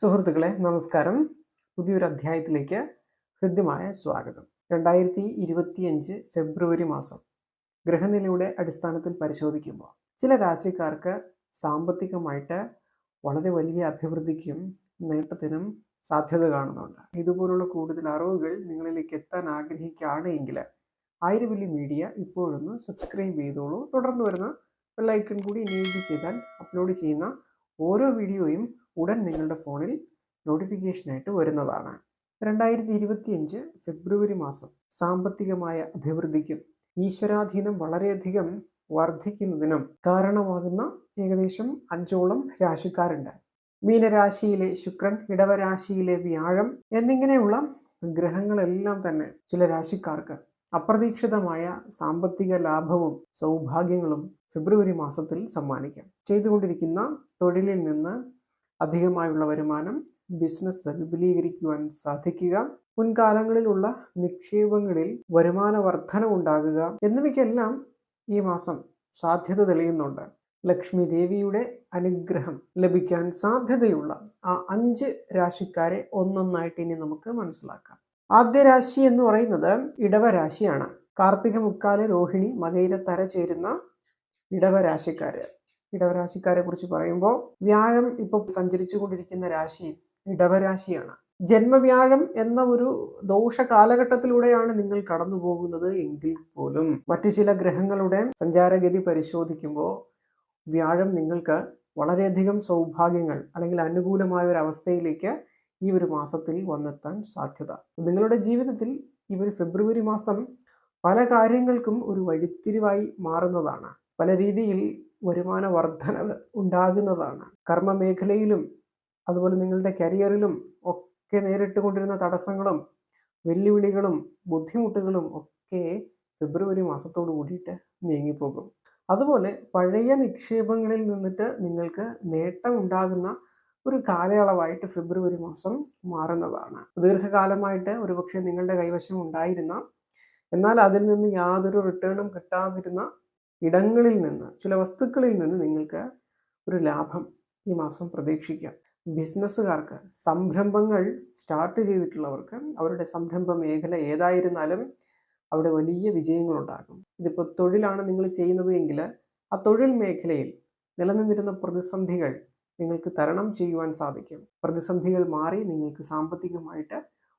സുഹൃത്തുക്കളെ നമസ്കാരം. പുതിയൊരു അധ്യായത്തിലേക്ക് ഹൃദ്യമായ സ്വാഗതം. രണ്ടായിരത്തി ഇരുപത്തിയഞ്ച് ഫെബ്രുവരി മാസം ഗ്രഹനിലയുടെ അടിസ്ഥാനത്തിൽ പരിശോധിക്കുമ്പോൾ ചില രാശിക്കാർക്ക് സാമ്പത്തികമായിട്ട് വളരെ വലിയ അഭിവൃദ്ധിക്കും നേട്ടത്തിനും സാധ്യത കാണുന്നുണ്ട്. ഇതുപോലുള്ള കൂടുതൽ അറിവുകൾ നിങ്ങളിലേക്ക് എത്താൻ ആഗ്രഹിക്കുകയാണ് എങ്കിൽ ആയിരവല്ലി മീഡിയ ഇപ്പോഴൊന്ന് സബ്സ്ക്രൈബ് ചെയ്തോളൂ. തുടർന്ന് വരുന്ന ബെല്ലൈക്കൺ കൂടി എനേബിൾ ചെയ്താൽ അപ്ലോഡ് ചെയ്യുന്ന ഓരോ വീഡിയോയും ഉടൻ നിങ്ങളുടെ ഫോണിൽ നോട്ടിഫിക്കേഷനായിട്ട് വരുന്നതാണ്. രണ്ടായിരത്തി ഇരുപത്തിയഞ്ച് ഫെബ്രുവരി മാസം സാമ്പത്തികമായ അഭിവൃദ്ധിക്കും ഈശ്വരാധീനം വളരെയധികം വർദ്ധിക്കുന്നതിനും കാരണമാകുന്ന ഏകദേശം അഞ്ചോളം രാശിക്കാരുണ്ട്. മീനരാശിയിലെ ശുക്രൻ ഇടവരാശിയിലെ വ്യാഴം എന്നിങ്ങനെയുള്ള ഗ്രഹങ്ങളെല്ലാം തന്നെ ചില രാശിക്കാർക്ക് അപ്രതീക്ഷിതമായ സാമ്പത്തിക ലാഭവും സൗഭാഗ്യങ്ങളും ഫെബ്രുവരി മാസത്തിൽ സമ്മാനിക്കാം. ചെയ്തുകൊണ്ടിരിക്കുന്ന തൊഴിലിൽ നിന്ന് അധികമായുള്ള വരുമാനം ബിസിനസ് വിപുലീകരിക്കുവാൻ സാധിക്കുക. മുൻകാലങ്ങളിലുള്ള നിക്ഷേപങ്ങളിൽ വരുമാന വർധന ഉണ്ടാകുക എന്നിവയ്ക്കെല്ലാം ഈ മാസം സാധ്യത തെളിയുന്നുണ്ട്. ലക്ഷ്മി ദേവിയുടെ അനുഗ്രഹം ലഭിക്കാൻ സാധ്യതയുള്ള ആ അഞ്ച് രാശിക്കാരെ ഒന്നൊന്നായിട്ട് ഇനി നമുക്ക് മനസ്സിലാക്കാം. ആദ്യ രാശി എന്ന് പറയുന്നത് ഇടവരാശിയാണ് കാർത്തിക മുക്കാൽ രോഹിണി മകയിരത്തര ചേരുന്ന ഇടവരാശിക്കാര് ഇടവരാശിക്കാരെ കുറിച്ച് പറയുമ്പോൾ വ്യാഴം ഇപ്പോൾ സഞ്ചരിച്ചു കൊണ്ടിരിക്കുന്ന രാശി ഇടവരാശിയാണ്. ജന്മവ്യാഴം എന്ന ഒരു ദോഷ കാലഘട്ടത്തിലൂടെയാണ് നിങ്ങൾ കടന്നു പോകുന്നത് എങ്കിൽ പോലും മറ്റു ചില ഗ്രഹങ്ങളുടെ സഞ്ചാരഗതി പരിശോധിക്കുമ്പോൾ വ്യാഴം നിങ്ങൾക്ക് വളരെയധികം സൗഭാഗ്യങ്ങൾ അല്ലെങ്കിൽ അനുകൂലമായ ഒരു അവസ്ഥയിലേക്ക് ഈ ഒരു മാസത്തിൽ വന്നെത്താൻ സാധ്യത. നിങ്ങളുടെ ജീവിതത്തിൽ ഈ ഒരു ഫെബ്രുവരി മാസം പല കാര്യങ്ങൾക്കും ഒരു വഴിത്തിരിവായി മാറുന്നതാണ്. പല രീതിയിൽ വരുമാന വർധനവ് ഉണ്ടാകുന്നതാണ്. കർമ്മ മേഖലയിലും അതുപോലെ നിങ്ങളുടെ കരിയറിലും ഒക്കെ നേരിട്ട് കൊണ്ടിരുന്ന തടസ്സങ്ങളും വെല്ലുവിളികളും ബുദ്ധിമുട്ടുകളും ഒക്കെ ഫെബ്രുവരി മാസത്തോട് കൂടിയിട്ട് നീങ്ങിപ്പോകും. അതുപോലെ പഴയ നിക്ഷേപങ്ങളിൽ നിന്നിട്ട് നിങ്ങൾക്ക് നേട്ടം ഉണ്ടാകുന്ന ഒരു കാലയളവായിട്ട് ഫെബ്രുവരി മാസം മാറുന്നതാണ്. ദീർഘകാലമായിട്ട് ഒരുപക്ഷെ നിങ്ങളുടെ കൈവശം ഉണ്ടായിരുന്ന എന്നാൽ അതിൽ നിന്ന് യാതൊരു റിട്ടേണും കിട്ടാതിരുന്ന ഇടങ്ങളിൽ നിന്ന് ചില വസ്തുക്കളിൽ നിന്ന് നിങ്ങൾക്ക് ഒരു ലാഭം ഈ മാസം പ്രതീക്ഷിക്കാം. ബിസിനസ്സുകാർക്ക് സംരംഭങ്ങൾ സ്റ്റാർട്ട് ചെയ്തിട്ടുള്ളവർക്ക് അവരുടെ സംരംഭ മേഖല ഏതായിരുന്നാലും അവിടെ വലിയ വിജയങ്ങളുണ്ടാകും. ഇതിപ്പോൾ തൊഴിലാണ് നിങ്ങൾ ചെയ്യുന്നത് എങ്കിൽ ആ തൊഴിൽ മേഖലയിൽ നിലനിന്നിരുന്ന പ്രതിസന്ധികൾ നിങ്ങൾക്ക് തരണം ചെയ്യുവാൻ സാധിക്കും. പ്രതിസന്ധികൾ മാറി നിങ്ങൾക്ക് സാമ്പത്തികമായിട്ട്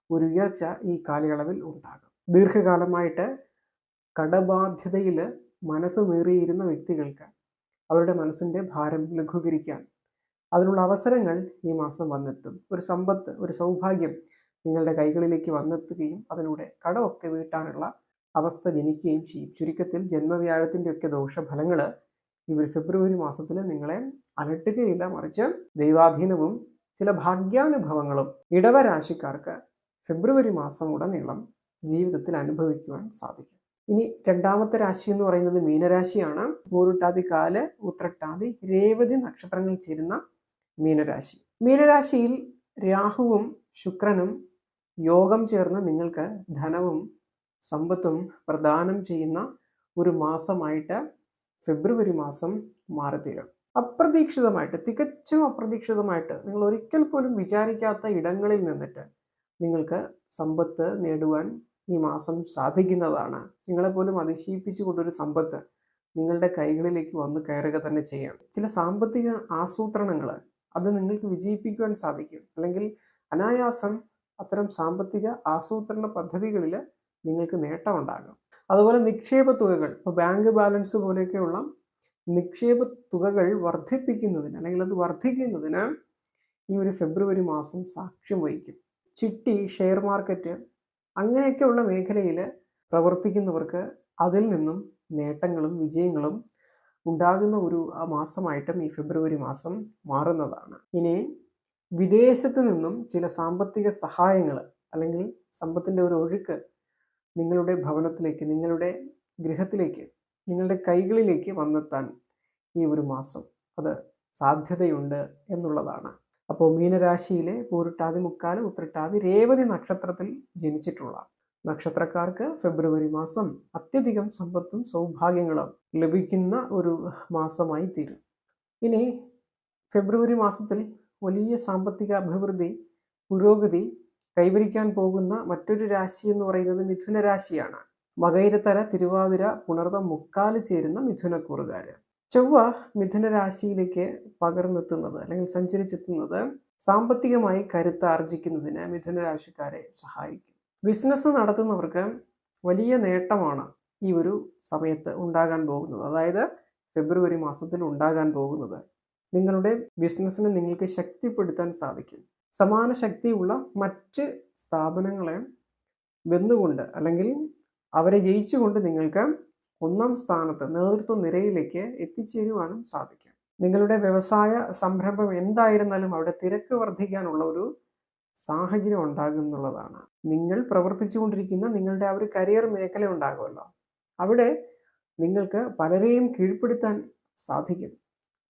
ഒരു ഉയർച്ച ഈ കാലയളവിൽ ഉണ്ടാകും. ദീർഘകാലമായിട്ട് കടബാധ്യതയിൽ മനസ്സ് നീറിയിരുന്ന വ്യക്തികൾക്ക് അവരുടെ മനസ്സിന്റെ ഭാരം ലഘൂകരിക്കാൻ അതിനുള്ള അവസരങ്ങൾ ഈ മാസം വന്നെത്തും. ഒരു സമ്പത്ത് ഒരു സൗഭാഗ്യം നിങ്ങളുടെ കൈകളിലേക്ക് വന്നെത്തുകയും അതിലൂടെ കടമൊക്കെ വീട്ടാനുള്ള അവസ്ഥ ജനിക്കുകയും ചെയ്യും. ചുരുക്കത്തിൽ ജന്മവ്യാഴത്തിന്റെയൊക്കെ ദോഷഫലങ്ങൾ ഈ ഒരു ഫെബ്രുവരി മാസത്തിൽ നിങ്ങളെ അലട്ടുകയില്ല. മറിച്ച് ദൈവാധീനവും ചില ഭാഗ്യാനുഭവങ്ങളും ഇടവരാശിക്കാർക്ക് ഫെബ്രുവരി മാസം ഉടനീളം ജീവിതത്തിൽ അനുഭവിക്കുവാൻ സാധിക്കും. ഇനി രണ്ടാമത്തെ രാശി എന്ന് പറയുന്നത് മീനരാശിയാണ്. പൂരുട്ടാതി കാൽ ഉത്രട്ടാതി രേവതി നക്ഷത്രങ്ങൾ ചേരുന്ന മീനരാശി. മീനരാശിയിൽ രാഹുവും ശുക്രനും യോഗം ചേർന്ന് നിങ്ങൾക്ക് ധനവും സമ്പത്തും പ്രദാനം ചെയ്യുന്ന ഒരു മാസമായിട്ട് ഫെബ്രുവരി മാസം മാറിത്തീരും. അപ്രതീക്ഷിതമായിട്ട് തികച്ചും അപ്രതീക്ഷിതമായിട്ട് നിങ്ങൾ ഒരിക്കൽ പോലും വിചാരിക്കാത്ത ഇടങ്ങളിൽ നിന്നിട്ട് നിങ്ങൾക്ക് സമ്പത്ത് നേടുവാൻ ഈ മാസം സാധിക്കുന്നതാണ്. നിങ്ങളെപ്പോലും അതിശയിപ്പിച്ചു കൊണ്ടൊരു സമ്പത്ത് നിങ്ങളുടെ കൈകളിലേക്ക് വന്ന് കയറുക തന്നെ ചെയ്യാം ചില സാമ്പത്തിക ആസൂത്രണങ്ങൾ അത് നിങ്ങൾക്ക് വിജയിപ്പിക്കുവാൻ സാധിക്കും. അല്ലെങ്കിൽ അനായാസം അത്തരം സാമ്പത്തിക ആസൂത്രണ പദ്ധതികളിൽ നിങ്ങൾക്ക് നേട്ടമുണ്ടാകും. അതുപോലെ നിക്ഷേപ തുകകൾ ഇപ്പോൾ ബാങ്ക് ബാലൻസ് പോലെയൊക്കെയുള്ള നിക്ഷേപ തുകകൾ വർദ്ധിപ്പിക്കുന്നതിന് അല്ലെങ്കിൽ അത് വർദ്ധിക്കുന്നതിന് ഈ ഒരു ഫെബ്രുവരി മാസം സാക്ഷ്യം വഹിക്കും. ചിട്ടി ഷെയർ മാർക്കറ്റ് അങ്ങനെയൊക്കെയുള്ള മേഖലയിൽ പ്രവർത്തിക്കുന്നവർക്ക് അതിൽ നിന്നും നേട്ടങ്ങളും വിജയങ്ങളും ഉണ്ടാകുന്ന ഒരു മാസമായിട്ടും ഈ ഫെബ്രുവരി മാസം മാറുന്നതാണ്. ഇനി വിദേശത്ത് നിന്നും ചില സാമ്പത്തിക സഹായങ്ങൾ അല്ലെങ്കിൽ സമ്പത്തിന്റെ ഒരു ഒഴുക്ക് നിങ്ങളുടെ ഭവനത്തിലേക്ക് നിങ്ങളുടെ ഗൃഹത്തിലേക്ക് നിങ്ങളുടെ കൈകളിലേക്ക് വന്നെത്താൻ ഈ ഒരു മാസം അത് സാധ്യതയുണ്ട് എന്നുള്ളതാണ്. അപ്പോൾ മീനരാശിയിലെ പൂരിട്ടാതി മുക്കാൽ ഉത്രട്ടാതി രേവതി നക്ഷത്രത്തിൽ ജനിച്ചിട്ടുള്ള നക്ഷത്രക്കാർക്ക് ഫെബ്രുവരി മാസം അത്യധികം സമ്പത്തും സൗഭാഗ്യങ്ങളും ലഭിക്കുന്ന ഒരു മാസമായി തീരും. ഇനി ഫെബ്രുവരി മാസത്തിൽ വലിയ സാമ്പത്തിക അഭിവൃദ്ധി പുരോഗതി കൈവരിക്കാൻ പോകുന്ന മറ്റൊരു രാശി എന്ന് പറയുന്നത് മിഥുന രാശിയാണ് തിരുവാതിര പുണർതം മുക്കാൽ ചേരുന്ന മിഥുനക്കൂറുകാര്. ചൊവ്വ മിഥുനരാശിയിലേക്ക് പകർന്നെത്തുന്നത് അല്ലെങ്കിൽ സഞ്ചരിച്ചെത്തുന്നത് സാമ്പത്തികമായി കരുത്ത് ആർജിക്കുന്നതിന് മിഥുനരാശിക്കാരെ സഹായിക്കും. ബിസിനസ് നടത്തുന്നവർക്ക് വലിയ നേട്ടമാണ് ഈ ഒരു സമയത്ത് ഉണ്ടാകാൻ പോകുന്നത്. അതായത് ഫെബ്രുവരി മാസത്തിൽ ഉണ്ടാകാൻ പോകുന്നത്. നിങ്ങളുടെ ബിസിനസ്സിനെ നിങ്ങൾക്ക് ശക്തിപ്പെടുത്താൻ സാധിക്കും. സമാന ശക്തിയുള്ള മറ്റ് സ്ഥാപനങ്ങളെ വെന്നുകൊണ്ട് അല്ലെങ്കിൽ അവരെ ജയിച്ചുകൊണ്ട് നിങ്ങൾക്ക് ഒന്നാം സ്ഥാനത്ത് നേതൃത്വ നിരയിലേക്ക് എത്തിച്ചേരുവാനും സാധിക്കും. നിങ്ങളുടെ വ്യവസായ സംരംഭം എന്തായിരുന്നാലും അവിടെ തിരക്ക് വർദ്ധിക്കാനുള്ള ഒരു സാഹചര്യം ഉണ്ടാകും എന്നുള്ളതാണ് നിങ്ങൾ പ്രവർത്തിച്ചുകൊണ്ടിരിക്കുന്ന നിങ്ങളുടെ ആ ഒരു കരിയർ മേഖല ഉണ്ടാകുമല്ലോ. അവിടെ നിങ്ങൾക്ക് പലരെയും കീഴ്പ്പെടുത്താൻ സാധിക്കും.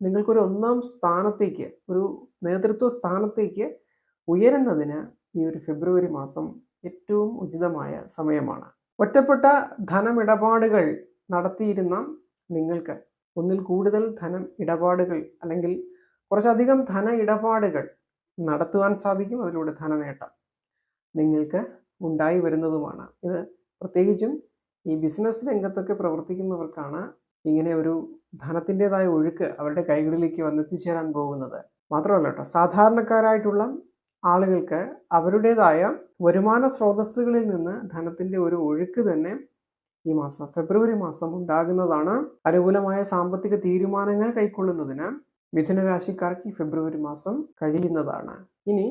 നിങ്ങൾക്കൊരു ഒന്നാം സ്ഥാനത്തേക്ക് ഒരു നേതൃത്വ സ്ഥാനത്തേക്ക് ഉയരുന്നതിന് ഈ ഒരു ഫെബ്രുവരി മാസം ഏറ്റവും ഉചിതമായ സമയമാണ്. ഒറ്റപ്പെട്ട ധനമിടപാടുകൾ നടത്തിയിരുന്ന നിങ്ങൾക്ക്. ഒന്നിൽ കൂടുതൽ ധനം ഇടപാടുകൾ അല്ലെങ്കിൽ കുറച്ചധികം ധന ഇടപാടുകൾ നടത്തുവാൻ സാധിക്കും അതിലൂടെ ധനനേട്ടം നിങ്ങൾക്ക് ഉണ്ടായി വരുന്നതുമാണ്. ഇത് പ്രത്യേകിച്ചും ഈ ബിസിനസ് രംഗത്തൊക്കെ പ്രവർത്തിക്കുന്നവർക്കാണ് ഇങ്ങനെ ഒരു ധനത്തിന്റെതായ ഒഴുക്ക് അവരുടെ കൈകളിലേക്ക് വന്നെത്തിച്ചേരാൻ പോകുന്നത്. മാത്രമല്ല കേട്ടോ സാധാരണക്കാരായിട്ടുള്ള ആളുകൾക്ക് അവരുടേതായ വരുമാന സ്രോതസ്സുകളിൽ നിന്ന് ധനത്തിന്റെ ഒരു ഒഴുക്ക് തന്നെ ഈ മാസം ഫെബ്രുവരി മാസം ഉണ്ടാകുന്നതാണ് അനുകൂലമായ സാമ്പത്തിക തീരുമാനങ്ങൾ കൈക്കൊള്ളുന്നതിന് മിഥുന രാശിക്കാർക്ക് ഈ ഫെബ്രുവരി മാസം കഴിയുന്നതാണ്. ഇനി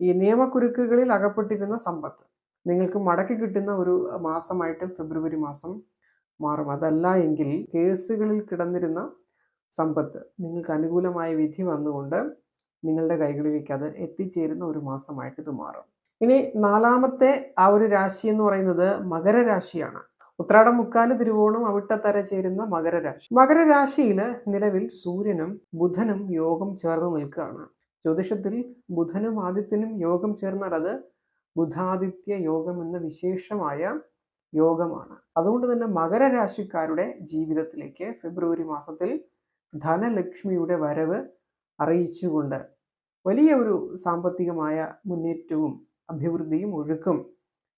ഈ നിയമക്കുരുക്കുകളിൽ അകപ്പെട്ടിരുന്ന സമ്പത്ത് നിങ്ങൾക്ക് മടക്കി കിട്ടുന്ന ഒരു മാസമായിട്ട് ഫെബ്രുവരി മാസം മാറും. അതല്ല എങ്കിൽ കേസുകളിൽ കിടന്നിരുന്ന സമ്പത്ത് നിങ്ങൾക്ക് അനുകൂലമായ വിധി വന്നുകൊണ്ട് നിങ്ങളുടെ കൈകളിലേക്ക് അത് എത്തിച്ചേരുന്ന ഒരു മാസമായിട്ട് ഇത് മാറും. ഇനി നാലാമത്തെ ആ ഒരു രാശി എന്ന് പറയുന്നത് മകരരാശിയാണ്. ഉത്രാടം മുക്കാൽ തിരുവോണം അവിട്ടത്തര ചേരുന്ന മകരരാശി. മകരരാശിയിൽ നിലവിൽ സൂര്യനും ബുധനും യോഗം ചേർന്ന് നിൽക്കുകയാണ്. ജ്യോതിഷത്തിൽ ബുധനും ആദിത്യനും യോഗം ചേർന്നാൽ അത് ബുധാദിത്യ യോഗം എന്ന വിശേഷമായ യോഗമാണ്. അതുകൊണ്ട് തന്നെ മകരരാശിക്കാരുടെ ജീവിതത്തിലേക്ക് ഫെബ്രുവരി മാസത്തിൽ ധനലക്ഷ്മിയുടെ വരവ് അറിയിച്ചുകൊണ്ട് വലിയ ഒരു സാമ്പത്തികമായ മുന്നേറ്റവും അഭിവൃദ്ധിയും ഒഴുക്കും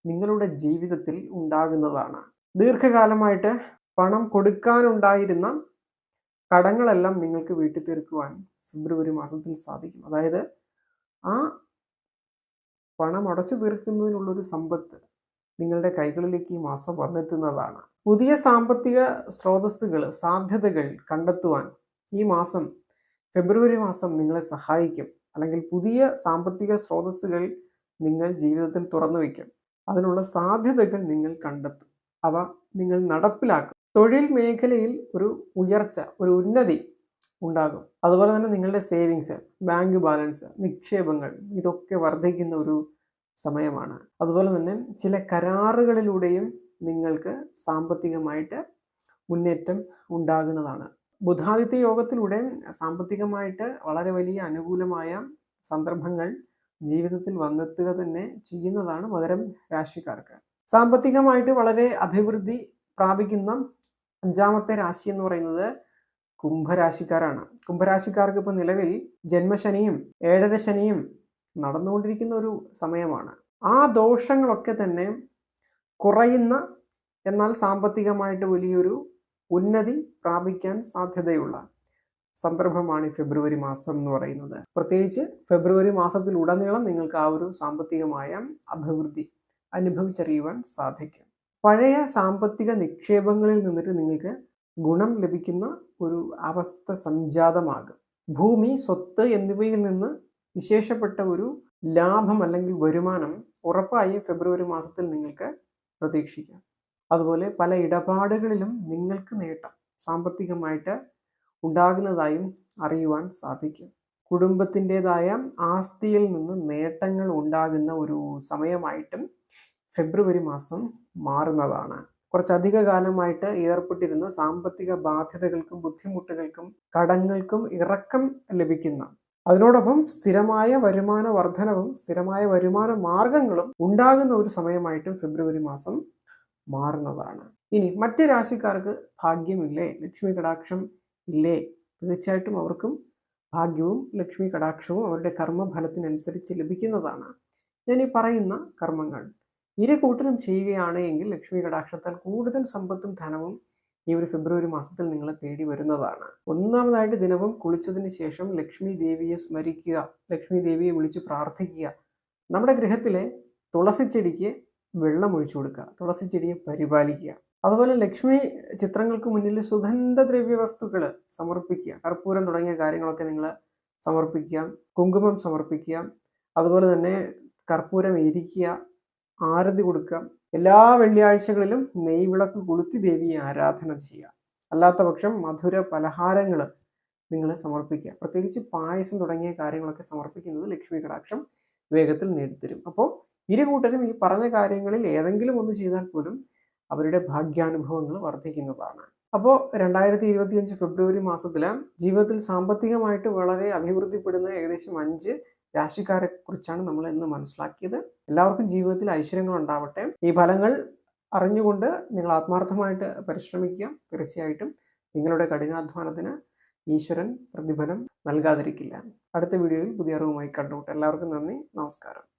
നിങ്ങളുടെ ജീവിതത്തിൽ ഉണ്ടാകുന്നതാണ്. ദീർഘകാലമായിട്ട് പണം കൊടുക്കാനുണ്ടായിരുന്ന കടങ്ങളെല്ലാം നിങ്ങൾക്ക് വീട്ടിൽ തീർക്കുവാൻ ഫെബ്രുവരി മാസത്തിൽ സാധിക്കും. അതായത് ആ പണം അടച്ചു തീർക്കുന്നതിനുള്ളൊരു സമ്പത്ത് നിങ്ങളുടെ കൈകളിലേക്ക് ഈ മാസം വന്നെത്തുന്നതാണ്. പുതിയ സാമ്പത്തിക സ്രോതസ്സുകൾ സാധ്യതകൾ കണ്ടെത്തുവാൻ ഈ മാസം ഫെബ്രുവരി മാസം നിങ്ങളെ സഹായിക്കും. അല്ലെങ്കിൽ പുതിയ സാമ്പത്തിക സ്രോതസ്സുകൾ നിങ്ങൾ ജീവിതത്തിൽ തുറന്നു വയ്ക്കും. അതിനുള്ള സാധ്യതകൾ നിങ്ങൾ കണ്ടെത്തും. അവ നിങ്ങൾ നടപ്പിലാക്കും. തൊഴിൽ മേഖലയിൽ ഒരു ഉയർച്ച ഒരു ഉന്നതി ഉണ്ടാകും. അതുപോലെ തന്നെ നിങ്ങളുടെ സേവിങ്സ് ബാങ്ക് ബാലൻസ് നിക്ഷേപങ്ങൾ ഇതൊക്കെ വർദ്ധിക്കുന്ന ഒരു സമയമാണ്. അതുപോലെ തന്നെ ചില കരാറുകളിലൂടെയും നിങ്ങൾക്ക് സാമ്പത്തികമായിട്ട് മുന്നേറ്റം ഉണ്ടാകുന്നതാണ്. ബുധാദിത്യ യോഗത്തിലൂടെ സാമ്പത്തികമായിട്ട് വളരെ വലിയ അനുകൂലമായ സന്ദർഭങ്ങൾ ജീവിതത്തിൽ വന്നെത്തുക തന്നെ ചെയ്യുന്നതാണ് മകരം രാശിക്കാർക്ക്. സാമ്പത്തികമായിട്ട് വളരെ അഭിവൃദ്ധി പ്രാപിക്കുന്ന അഞ്ചാമത്തെ രാശി എന്ന് പറയുന്നത് കുംഭരാശിക്കാരാണ്. കുംഭരാശിക്കാർക്ക് ഇപ്പോൾ നിലവിൽ ജന്മശനിയും ഏഴര ശനിയും നടന്നുകൊണ്ടിരിക്കുന്ന ഒരു സമയമാണ്. ആ ദോഷങ്ങളൊക്കെ തന്നെ കുറയുന്ന എന്നാൽ സാമ്പത്തികമായിട്ട് വലിയൊരു ഉന്നതി പ്രാപിക്കാൻ സാധ്യതയുള്ള സന്ദർഭമാണ് ഈ ഫെബ്രുവരി മാസം എന്ന് പറയുന്നത്. പ്രത്യേകിച്ച് ഫെബ്രുവരി മാസത്തിലുടനീളം നിങ്ങൾക്ക് ആ ഒരു സാമ്പത്തികമായ അഭിവൃദ്ധി അനുഭവിച്ചറിയുവാൻ സാധിക്കും. പഴയ സാമ്പത്തിക നിക്ഷേപങ്ങളിൽ നിന്നിട്ട് നിങ്ങൾക്ക് ഗുണം ലഭിക്കുന്ന ഒരു അവസ്ഥ സംജാതമാകും. ഭൂമി സ്വത്ത് എന്നിവയിൽ നിന്ന് വിശേഷപ്പെട്ട ഒരു ലാഭം അല്ലെങ്കിൽ വരുമാനം ഉറപ്പായി ഫെബ്രുവരി മാസത്തിൽ നിങ്ങൾക്ക് പ്രതീക്ഷിക്കാം. അതുപോലെ പല ഇടപാടുകളിലും നിങ്ങൾക്ക് നേട്ടം സാമ്പത്തികമായിട്ട് ഉണ്ടാകുന്നതായും അറിയുവാൻ സാധിക്കും. കുടുംബത്തിന്റെതായ ആസ്തിയിൽ നിന്ന് നേട്ടങ്ങൾ ഉണ്ടാകുന്ന ഒരു സമയമായിട്ടും ഫെബ്രുവരി മാസം മാറുന്നതാണ്. കുറച്ചധിക കാലമായിട്ട് ഏർപ്പെട്ടിരുന്ന സാമ്പത്തിക ബാധ്യതകൾക്കും ബുദ്ധിമുട്ടുകൾക്കും കടങ്ങൾക്കും ഇറക്കം ലഭിക്കുന്ന അതിനോടൊപ്പം സ്ഥിരമായ വരുമാന വർധനവും സ്ഥിരമായ വരുമാന മാർഗങ്ങളും ഉണ്ടാകുന്ന ഒരു സമയമായിട്ടും ഫെബ്രുവരി മാസം മാറുന്നതാണ്. ഇനി മറ്റ് രാശിക്കാർക്ക് ഭാഗ്യമില്ലേ? ലക്ഷ്മി കടാക്ഷം ഇല്ലേ? തീർച്ചയായിട്ടും അവർക്കും ഭാഗ്യവും ലക്ഷ്മി കടാക്ഷവും അവരുടെ കർമ്മഫലത്തിനനുസരിച്ച് ലഭിക്കുന്നതാണ്. ഞാൻ ഈ പറയുന്ന കർമ്മങ്ങൾ ഇരു കൂട്ടരും ചെയ്യുകയാണ് എങ്കിൽ ലക്ഷ്മി കടാക്ഷത്താൽ കൂടുതൽ സമ്പത്തും ധനവും ഈ ഒരു ഫെബ്രുവരി മാസത്തിൽ നിങ്ങളെ തേടി വരുന്നതാണ്. ഒന്നാമതായിട്ട് ദിനവും കുളിച്ചതിന് ശേഷം ലക്ഷ്മി ദേവിയെ സ്മരിക്കുക ലക്ഷ്മി ദേവിയെ വിളിച്ച് പ്രാർത്ഥിക്കുക. നമ്മുടെ ഗൃഹത്തിലെ തുളസി ചെടിക്ക് വെള്ളം ഒഴിച്ചു കൊടുക്കുക തുളസി ചെടിയെ പരിപാലിക്കുക. അതുപോലെ ലക്ഷ്മി ചിത്രങ്ങൾക്ക് മുന്നിൽ സുഗന്ധദ്രവ്യ വസ്തുക്കൾ സമർപ്പിക്കുക. കർപ്പൂരം തുടങ്ങിയ കാര്യങ്ങളൊക്കെ നിങ്ങൾ സമർപ്പിക്കുക കുങ്കുമം സമർപ്പിക്കുക. അതുപോലെ തന്നെ കർപ്പൂരം എരിക്കുക ആരതി കൊടുക്കുക. എല്ലാ വെള്ളിയാഴ്ചകളിലും നെയ്വിളക്ക് കൊളുത്തി ദേവിയെ ആരാധന ചെയ്യുക. അല്ലാത്ത പക്ഷം മധുര പലഹാരങ്ങൾ നിങ്ങൾ സമർപ്പിക്കുക. പ്രത്യേകിച്ച് പായസം തുടങ്ങിയ കാര്യങ്ങളൊക്കെ സമർപ്പിക്കുന്നത് ലക്ഷ്മി കടാക്ഷം വേഗത്തിൽ നേടിത്തരും. അപ്പോൾ ഇരു കൂട്ടരും ഈ പറഞ്ഞ കാര്യങ്ങളിൽ ഏതെങ്കിലും ഒന്ന് ചെയ്താൽ പോലും അവരുടെ ഭാഗ്യാനുഭവങ്ങൾ വർദ്ധിക്കുന്നതാണ്. അപ്പോൾ രണ്ടായിരത്തി ഇരുപത്തിയഞ്ച് ഫെബ്രുവരി മാസത്തിൽ ജീവിതത്തിൽ സാമ്പത്തികമായിട്ട് വളരെ അഭിവൃദ്ധിപ്പെടുന്ന ഏകദേശം അഞ്ച് രാശിക്കാരെ കുറിച്ചാണ് നമ്മൾ ഇന്ന് മനസ്സിലാക്കിയത്. എല്ലാവർക്കും ജീവിതത്തിൽ ഐശ്വര്യങ്ങൾ ഉണ്ടാവട്ടെ. ഈ ഫലങ്ങൾ അറിഞ്ഞുകൊണ്ട് നിങ്ങൾ ആത്മാർത്ഥമായിട്ട് പരിശ്രമിക്കുക. തീർച്ചയായിട്ടും നിങ്ങളുടെ കഠിനാധ്വാനത്തിന് ഈശ്വരൻ പ്രതിഫലം നൽകാതിരിക്കില്ല. അടുത്ത വീഡിയോയിൽ പുതിയ അറിവുമായി കണ്ടുമുട്ടെ. എല്ലാവർക്കും നന്ദി. നമസ്കാരം.